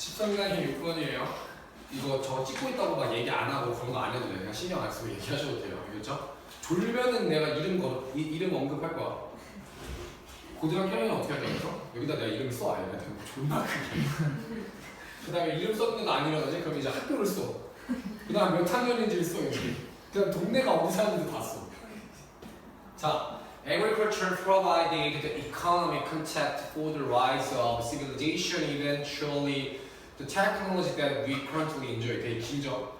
13강이 6번이에요. 이거 저 찍고 있다고 막 얘기 안 하고 그런 거 안 해도 돼요. 그냥 신경 안 쓰고 얘기하셔도 돼요. 알겠죠? 졸면은 내가 이름 거 이, 이름 언급할 거야. 고등학교 1학년 어떻게 할 거겠어? 여기다 내가 이름 써 아니면 되고 존나 크게. 그 다음에 이름 썼는 거안 일어나지? 그럼 이제 학교를 써. 그 다음 몇 학년인지를 써 여기. 그 다음 동네가 어디 사는지 다 써. 자, agriculture provided the economic context for the rise of civilization, eventually the technology that we currently enjoy. 되게 길죠?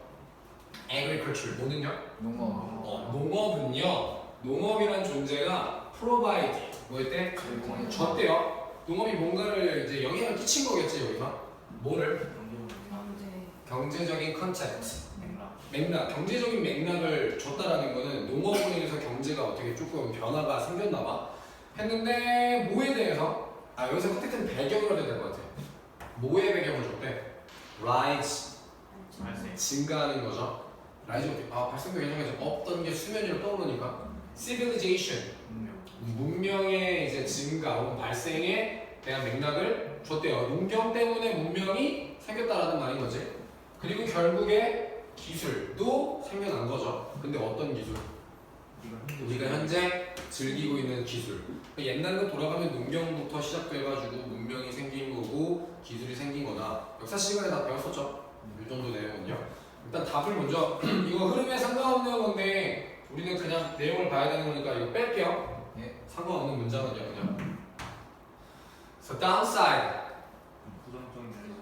agriculture 뭐는요? 농어 어, 농업은요. 농업이란 존재가 provide 뭐일 때 줬대요. 농업이 뭔가를 이제 영향을 끼친 거겠지 여기서. 뭐를? 경제적인 컨셉트. 맥락, 경제적인 맥락을 줬다라는 거는 농업으로 인해서 경제가 어떻게 조금 변화가 생겼나 봐. 했는데 뭐에 대해서? 아 여기서 컨택트는 배경을 해야 될 것 같아. 뭐의 배경을 줬대? rise, 증가하는 거죠. rise, 아 발생도 괜찮겠죠. 없던 게 수면 위로 떠오르니까. civilization, 문명의 이제 증가 혹은 발생에 대한 맥락을 줬대요. 농경 때문에 문명이 생겼다라는 말인 거지. 그리고 결국에 기술도 생겨난 거죠. 근데 어떤 기술? 우리가 현재 즐기고 있는 기술. 옛날로 돌아가면 농경부터 시작돼가지고 문명이 생긴 거고 기술이 생긴 거다. 역사 시간에 다 배웠었죠. 이 정도 내용은요. 일단 답을 먼저 이거 흐름에 상관없는 건데 우리는 그냥 내용을 봐야 되는 거니까 이거 뺄게요. 예. 상관없는 문장은요 그냥. So downside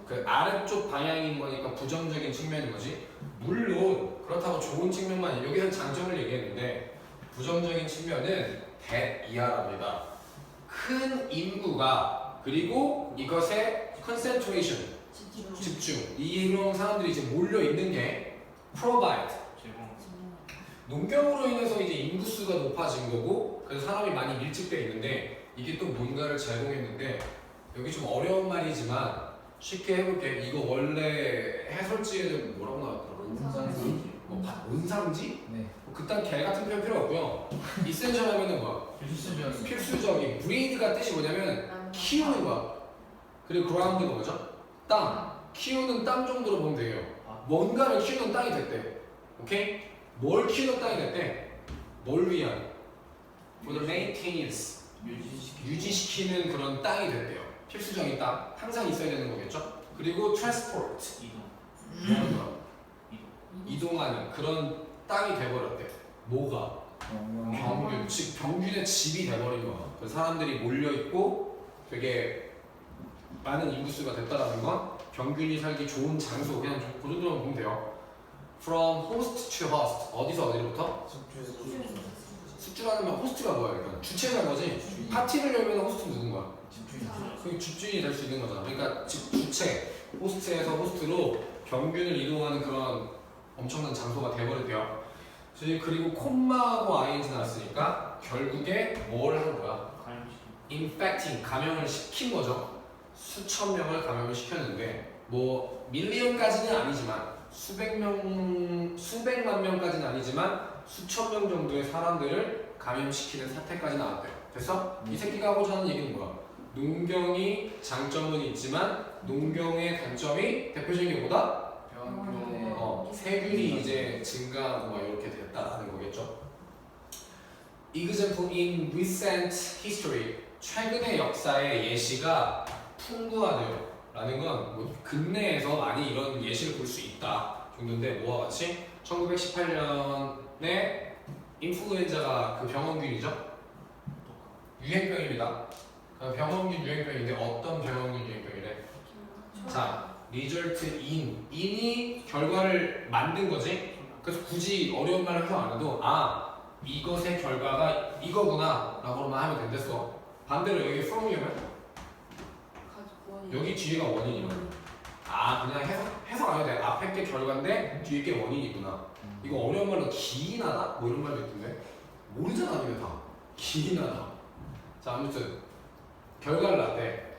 그 아래쪽 방향인 거니까 부정적인 측면인 거지. 물론 그렇다고 좋은 측면만 여기서 장점을 얘기했는데 부정적인 측면은 대 이하랍니다. 큰 인구가 그리고 이것의 concentration 집중. 이런 사람들이 이제 몰려 있는 게 provide 농경으로 인해서 이제 인구수가 높아진 거고 그래서 사람이 많이 밀집돼 있는데 이게 또 뭔가를 제공했는데 여기 좀 어려운 말이지만 쉽게 해볼게 이거 원래 해설지에는 뭐라고 나왔더라? 뭐 바- 온상지? 네. 뭐 그딴 개 같은 표현 필요 없고요. 이센셜 하면은 뭐야? 필수적인. 브리드가 뜻이 뭐냐면 키우는 거야. 그리고 그라운드가 뭐죠? 땅 키우는 땅 정도로 보면 돼요 뭔가를 키우는 땅이 됐대 오케이? 뭘 키우는 땅이 됐대? 뭘 위한? For the maintenance 유지시키는 그런 땅이 됐대요 필수적인 땅 항상 있어야 되는 거겠죠? 그리고 transport 뭐하는 거야? 이동하는 그런 땅이 돼버렸대 뭐가? 병균, 즉 병균의 집이 돼버린 거야. 그 사람들이 몰려 있고 되게 많은 인구수가 됐다라는 건 병균이 살기 좋은 장소 그냥 좀그 정도만 보면 돼요. From host to host 어디서 어디로부터? 숙주라는 말 호스트가 뭐야? 그러니까 주체가 뭐지? 파티를 열면 호스트 누군 거야? 그 집주인이 될 수 있는 거잖아. 그러니까 집 주체 호스트에서 호스트로 병균을 이동하는 그런 엄청난 장소가 돼버렸대요. 그리고 콤마하고 ing 나왔으니까 결국에 뭘 한 거야? infecting 감염을 시킨 거죠. 수천 명을 감염을 시켰는데 뭐 밀리언까지는 아니지만 수백 명 수백만 명까지는 아니지만 수천 명 정도의 사람들을 감염시키는 사태까지 나왔대요. 그래서 이 새끼가 하고자 하는 얘기는 뭐야? 농경이 장점은 있지만 농경의 단점이 대표적인 게 뭐다? 어, 세균이 이제 증가하고 막 이렇게 됐다라는 거겠죠. Example in recent history 최근의 역사의 예시가 풍부하네요. 라는 건 뭐 근내에서 많이 이런 예시를 볼 수 있다 정도인데 뭐와 같이 1918년에 인플루엔자가 그 병원균이죠. 유행병입니다. 그 병원균 유행병인데 어떤 병원균 유행병이래? 자, 리절트 인 인이 결과를 만든 거지. 그래서 굳이 어려운 말을 해서 안 해도 아 이것의 결과가 이거구나라고만 하면 된댔어. 반대로 여기 from이면 여기 뒤에가 원인이야. 아 그냥 해석 해석 안 해도 돼. 앞에 게 결과인데 뒤에 게 원인이구나. 이거 어려운 말로 기인하다 뭐 이런 말도 있던데 모르잖아 이거 다 기인하다. 자 아무튼 결과를 났대.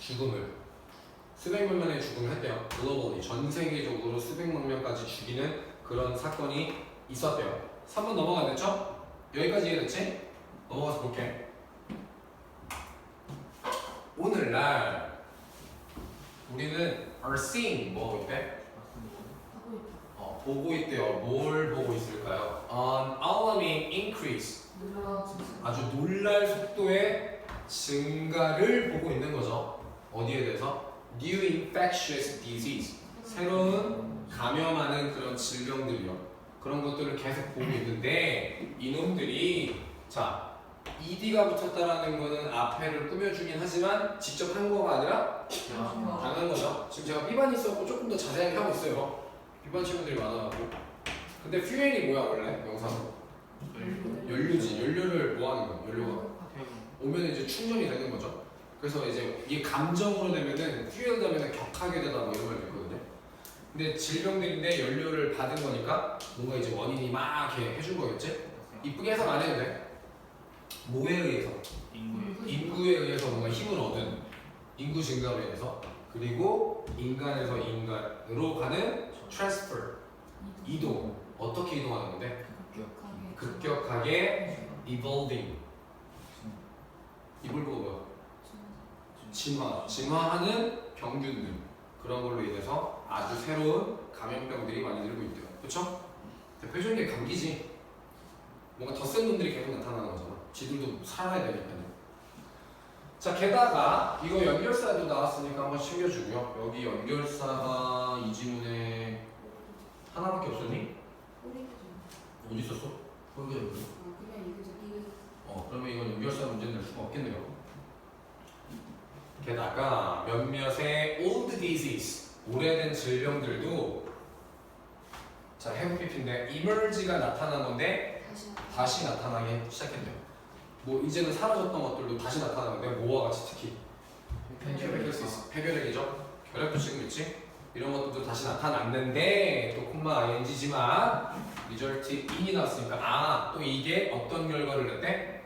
죽음을 수백만 명의 죽음을 했대요. 글로벌리 전 세계적으로 수백만 명까지 죽이는 그런 사건이 있었대요. 3번 넘어가겠죠? 여기까지 이해됐지? 넘어가서 볼게. 오늘날 우리는 are seeing 뭐 하고 있대? 어, 보고 있대요. 뭘 보고 있을까요? An alarming increase. 아주 놀랄 속도의 증가를 보고 있는 거죠. 어디에 대해서? New infectious disease. 새로운 감염하는 그런 질병들이요. 그런 것들을 계속 보고 있는데 이놈들이 자 ED가 붙었다라는 거는 앞에를 꾸며주긴 하지만 직접 한 거가 아니라 당한 거죠. 지금 제가 비반 있었고 조금 더 자세하게 하고 있어요. 비반 친구들이 많아가지고. 근데 퓨엘이 뭐야 원래 영상? 연료지. 연료를 뭐 하는 거야? 연료가 오면 이제 충전이 되는 거죠. 그래서 이제 이 감정으로 되면은 퓨엘 되면은 격하게 되다 뭐 이런 말 있거든요. 근데 질병들인데 연료를 받은 거니까 뭔가 이제 원인이 막 이렇게 해준 거겠지? 이쁘게 해석 안 해도 돼. 뭐에 의해서? 인구에 의해서. 뭔가 힘을 얻은 인구 증가로 인해서 그리고 인간에서 인간으로 가는 트랜스퍼 이동. 어떻게 이동하는 건데? 급격하게. evolving. 이불 보고 뭐야? 진화. 진화하는 병균들. 그런 걸로 인해서 아주 새로운 감염병들이 많이 늘고 있대요. 그렇죠? 대표적인 게 감기지? 뭔가 더 센 놈들이 계속 나타나는 거잖아 지들도 살아야 되니까요. 자 게다가 이거 연결사도 나왔으니까 한번 챙겨주고요. 여기 연결사가 이 지문에 하나밖에 없었니? 어디 있었어? 어 그러면 이건 연결사 문제는 낼 수가 없겠네요. 게다가 몇몇의 old disease 오래된 질병들도 자 해부피피인데 나타난 건데 다시 나타나기 시작했대요 뭐 이제는 사라졌던 것들도 다시 나타나는데 뭐와 같이 특히 폐결핵 폐결핵이죠. 결핵도 지금 있지? 이런 것들도 다시 나타났는데 또 콤마 ing지만 리절트 in이 나왔으니까 아 또 이게 어떤 결과를 냈대?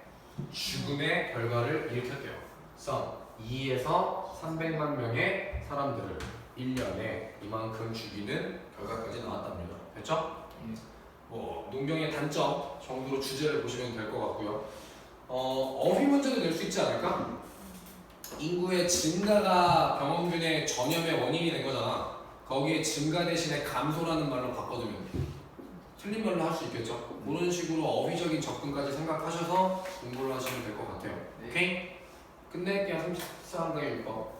죽음의 결과를 일으켰대요. 그래서 2에서 300만 명의 사람들을 1년에 이만큼 죽이는 결과까지 나왔답니다. 됐죠? 뭐 농경의 단점 정도로 주제를 보시면 될 것 같고요 어, 어휘 문제도 낼 수 있지 않을까? 인구의 증가가 병원균의 전염의 원인이 된 거잖아 거기에 증가 대신에 감소라는 말로 바꿔두면 돼. 틀린 말로 할 수 있겠죠? 그런 식으로 어휘적인 접근까지 생각하셔서 공부를 하시면 될 것 같아요. 오케이? 끝낼게요. 34강의 6번.